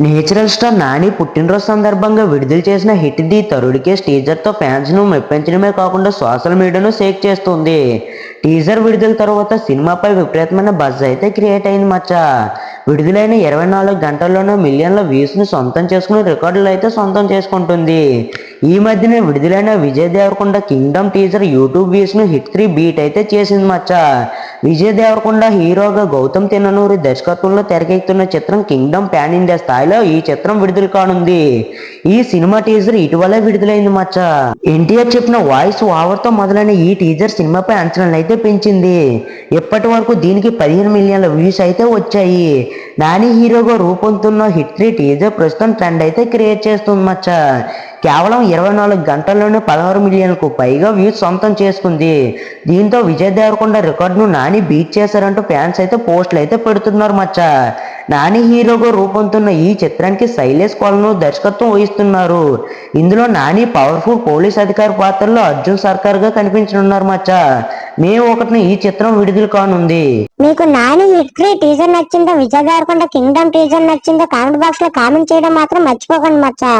Natural star Nani పుట్టినరోజు సందర్భంగా విడుదల చేసిన హిట్ ది తరుడికే టీజర్తో ఫ్యాన్స్ను మెప్పించడమే కాకుండా సోషల్ మీడియాను షేక్ చేస్తుంది. టీజర్ విడుదల తర్వాత సినిమాపై విపరీతమైన బజ్ అయితే క్రియేట్ అయింది మచ్చ. విడుదలైన ఇరవై నాలుగు గంటల్లోనే మిలియన్ల వ్యూస్ని సొంతం చేసుకుని రికార్డులు అయితే సొంతం చేసుకుంటుంది. ఈ మధ్యనే విడుదలైన Vijay Deverakonda Kingdom teaser YouTube వ్యూస్ను hit three beat అయితే చేసింది మచ్చ. విజయ్ దేవరకొండ హీరోగా గౌతమ్ తిన్ననూరి దర్శకత్వంలో తెరకెక్కుతున్న చిత్రం కింగ్డమ్ ప్యాన్ ఇండియా స్థాయిలో ఈ చిత్రం విడుదల కానుంది. ఈ సినిమా టీజర్ ఇటీవలే విడుదలైంది మచ్చ. ఎన్టీఆర్ చెప్పిన వాయిస్ ఓవర్తో మొదలైన ఈ టీజర్ సినిమాపై అంచనాలు అయితే పెంచింది. ఇప్పటి వరకు దీనికి పదిహేను మిలియన్ల వ్యూస్ అయితే వచ్చాయి. నాని హీరోగా రూపొందుతున్న హిట్ త్రీ టీజర్ ప్రస్తుతం ట్రెండ్ అయితే క్రియేట్ చేస్తుంది మచ్చ. కేవలం ఇరవై నాలుగు గంటల్లోనే పదహారు మిలియన్లకు పైగా వ్యూస్ సొంతం చేసుకుంది. దీంతో విజయ్ దేవరకొండ రికార్డును నాని బీట్ చేశారంటూ ఫ్యాన్స్ అయితే పోస్టులు అయితే పెడుతున్నారు మచ్చ. నాని హీరోగా రూపొందుతున్న ఈ చిత్రానికి శైలేష్ కొలను దర్శకత్వం వహిస్తున్నారు. ఇందులో నాని పవర్ఫుల్ పోలీస్ అధికారి పాత్రలో అర్జున్ సర్కార్గా కనిపించనున్నారు మచ్చ. మే ఒకటిన ఈ చిత్రం విడుదల కానుంది. మీకు నాని హిట్ త్రీ టీజర్ నచ్చిందో? విజయ్ దేవరకొండ కింగ్డమ్ టీజర్ నచ్చిందో? కామెంట్ బాక్స్లో కామెంట్ చేయడం మాత్రం మర్చిపోకండి మచ్చా.